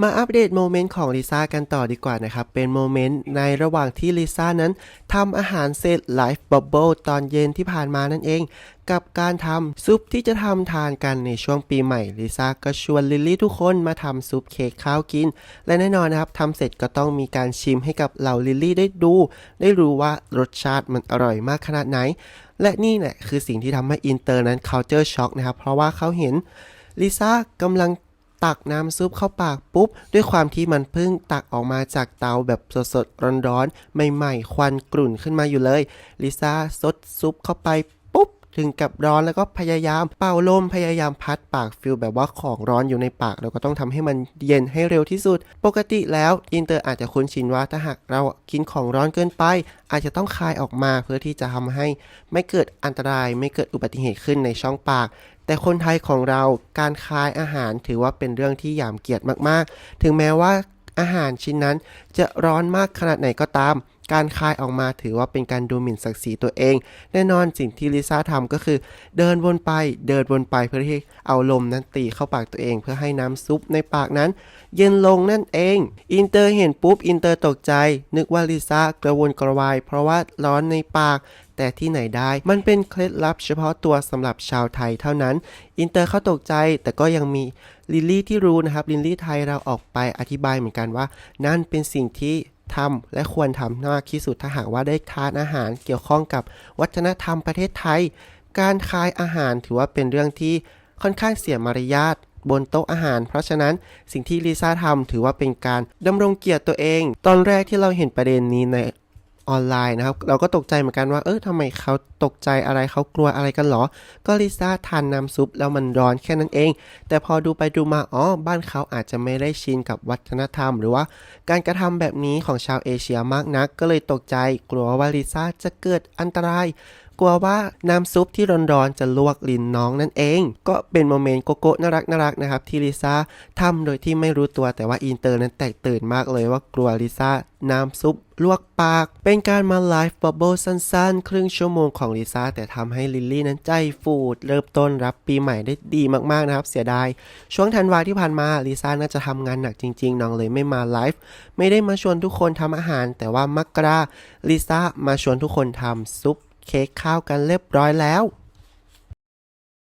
มาอัปเดตโมเมนต์ของลิซ่ากันต่อดีกว่านะครับ เป็นโมเมนต์ในระหว่างที่ลิซ่านั้นทำอาหารเสร็จไลฟ์บับเบิลตอนเย็นที่ผ่านมานั่นเอง กับการทำซุปที่จะทำทานกันในช่วงปีใหม่ลิซ่าก็ชวนลิลลี่ทุกคนมาทำซุปเค้กข้าวกิน และแน่นอนนะครับทำเสร็จก็ต้องมีการชิมให้กับเหล่าลิลลี่ได้ดู ได้รู้ว่ารสชาติมันอร่อยมากขนาดไหน และนี่แหละคือสิ่งที่ทำให้อินเตอร์นั้น culture shock นะครับเพราะว่าเขาเห็นลิซ่ากำลัง ตักน้ำซุปเข้าปากปุ๊บ ด้วยความที่มันเพิ่งตักออกมาจากเตาแบบสดๆร้อนๆใหม่ๆ ควันกลุ่นขึ้นมาอยู่เลย ลิซ่าซดซุปเข้าไป ถึงกับร้อนแล้วก็พยายามเป่าลมพยายามพัดปากฟิลแบบว่าของร้อนอยู่ในปาก เราก็ต้องทำให้มันเย็นให้เร็วที่สุด ปกติแล้วอินเตอร์อาจจะคุ้นชินว่าถ้าหากเรากินของร้อนเกินไป อาจจะต้องคายออกมาเพื่อที่จะทำให้ไม่เกิดอันตรายไม่เกิดอุบัติเหตุขึ้นในช่องปากแต่คนไทยของเราการคายอาหารถือว่าเป็นเรื่องที่หยามเกียรติมากๆ ถึงแม้ว่าอาหารชิ้นนั้นจะร้อนมากขนาดไหนก็ตาม การคายออกมาถือว่าเป็นการดูหมิ่นศักดิ์ศรีตัวเอง แน่นอนสิ่งที่ลิซ่าทำก็คือ เดินวนไปเดินวนไปเพื่อที่เอาลมนั้นตีเข้าปากตัวเอง เพื่อให้น้ำซุปในปากนั้น เย็นลงนั่นเอง อินเตอร์เห็นปุ๊บอินเตอร์ตกใจ นึกว่าลิซ่ากระวนกระวาย เพราะว่าร้อนในปากแต่ที่ไหนได้ มันเป็นเคล็ดลับเฉพาะตัวสำหรับชาวไทยเท่านั้น อินเตอร์เขาตกใจ แต่ก็ยังมีลิลลี่ที่รู้นะครับ ลิลลี่ไทยเราออกไปอธิบายเหมือนกันว่า นั่นเป็นสิ่งที่ ทำและควรทำมากที่สุดถ้าหากว่าได้ทานอาหารเกี่ยวข้องกับวัฒนธรรมประเทศไทย การคายอาหารถือว่าเป็นเรื่องที่ค่อนข้างเสียมารยาทบนโต๊ะอาหาร เพราะฉะนั้นสิ่งที่ลิซ่าทำถือว่าเป็นการดำรงเกียรติตัวเอง ตอนแรกที่เราเห็นประเด็นนี้ใน ออนไลน์นะครับ เราก็ตกใจเหมือนกันว่าเออทำไมเขาตกใจอะไรเขากลัวอะไรกันหรอ ก็ลิซ่าทานน้ำซุปแล้วมันร้อนแค่นั้นเอง แต่พอดูไปดูมาอ๋อบ้านเขาอาจจะไม่ได้ชินกับวัฒนธรรม หรือว่าการกระทำแบบนี้ของชาวเอเชียมากนัก ก็เลยตกใจกลัวว่าลิซ่าจะเกิดอันตราย กลัวว่าน้ำซุปที่ร้อนๆจะลวกลิ้นน้องนั่นเอง ก็เป็นโมเมนต์โกโก้น่ารักน่ารักนะครับที่ลิซ่าทำโดยที่ไม่รู้ตัวแต่ว่าอินเตอร์นั้นแตกตื่นมากเลยว่ากลัวลิซ่าน้ำซุปลวกปาก เป็นการมาไลฟ์บับเบิลสั้นๆ ครึ่งชั่วโมงของลิซ่าแต่ทำให้ลิลลี่นั้นใจฟูด เริ่มต้นรับปีใหม่ได้ดีมากๆนะครับ เสียดาย ช่วงธันวาที่ผ่านมาลิซ่าน่าจะทำงานหนักจริงๆ น้องเลยไม่มาไลฟ์ไม่ได้มาชวนทุกคนทำอาหาร แต่ว่ามักกราลิซ่ามาชวนทุกคนทำซุป เค้กข้าวกันเรียบร้อยแล้ว